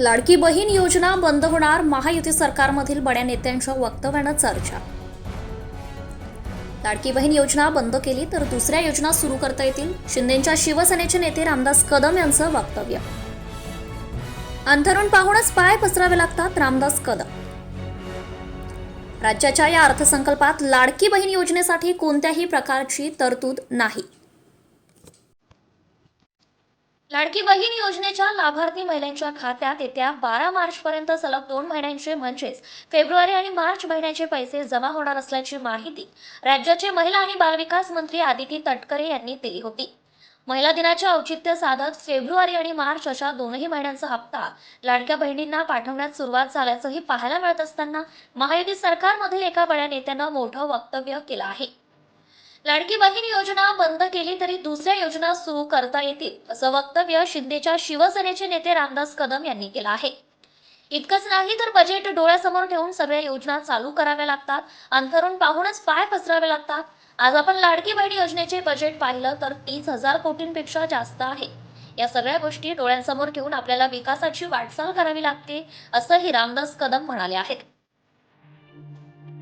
लाडकी बहीण योजना बंद होणार महायुती सरकारमधील बड्या नेत्यांच्या वक्तव्यानं चर्चा. लाडकी बहीण योजना बंद केली तर दुसऱ्या योजना सुरू करता येतील शिंदेच्या शिवसेनेचे नेते रामदास कदम यांचं वक्तव्य. अंथरुण पाहूनच पाय पसरावे लागतात रामदास कदम. राज्याच्या या अर्थसंकल्पात लाडकी बहीण योजनेसाठी कोणत्याही प्रकारची तरतूद नाही. लाडकी बहीण योजनेच्या लाभार्थी महिलांच्या खात्यात येत्या बारा मार्च पर्यंत सलग दोन महिन्यांचे म्हणजेच फेब्रुवारी आणि मार्च महिन्याचे पैसे जमा होणार असल्याची माहिती राज्याचे महिला आणि बालविकास मंत्री आदिती तटकरे यांनी दिली होती. महिला दिनाचे औचित्य साधत फेब्रुवारी आणि मार्च अशा दोनही महिन्यांचा हप्ता लाडक्या बहिणींना पाठवण्यात सुरुवात झाल्याचंही पाहायला मिळत असताना महायुती सरकारमधील एका बड्या नेत्यानं मोठं वक्तव्य केलं आहे. लाडकी बहीण योजना बंद केली तरी दुसऱ्या योजना सुरू करता येतील असं वक्तव्य शिंदेच्या शिवसेनेचे नेते रामदास कदम यांनी केलं आहे. इतकंच नाही तर बजेट डोळ्यासमोर ठेवून सगळ्या योजना चालू कराव्या लागतात अंतरून पाहूनच पाय पसरावे लागतात. आज आपण लाडकी बहीण योजनेचे बजेट पाहिलं तर तीस हजार कोटींपेक्षा जास्त आहे. या सगळ्या गोष्टी डोळ्यांसमोर ठेवून आपल्याला विकासाची वाटचाल करावी लागते असंही रामदास कदम म्हणाले आहेत.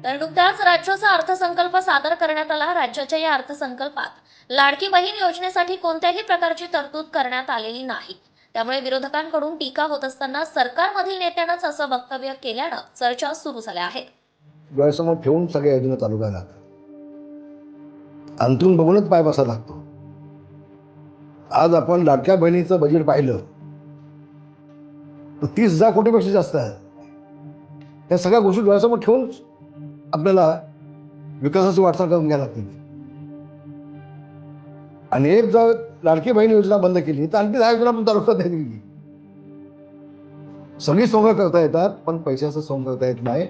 तर नुकताच राज्याचा अर्थसंकल्प सादर करण्यात आला राज्याच्या या अर्थसंकल्पात. लाडकी बहीण योजनेसाठी कोणत्याही प्रकारची तरतूद करण्यात आलेली नाही. त्यामुळे विरोधकांकडून टीका होत असताना सरकारमधील नेत्यानंच असं वक्तव्य केल्यानं चर्चा सुरू झाल्या आहेत. डोळ्यासमोर ठेवून सगळ्या योजना चालू करायला अंतरून बघूनच पाय बसा लागतो. आज आपण लाडक्या बहिणीचं बजेट पाहिलं. तर तीस हजार कोटीपेक्षा जास्त आहे. त्या सगळ्या गोष्टी डोळ्यासमोर ठेवून आपल्याला विकासाची वाटचाल करून घ्यायला लागतील. आणि एक जर लाडकी बहीण योजना बंद केली तर आणखी दहा योजना पण चालू करता सगळी सोंग करता येतात पण पैशाचं सोंग करता येत नाही.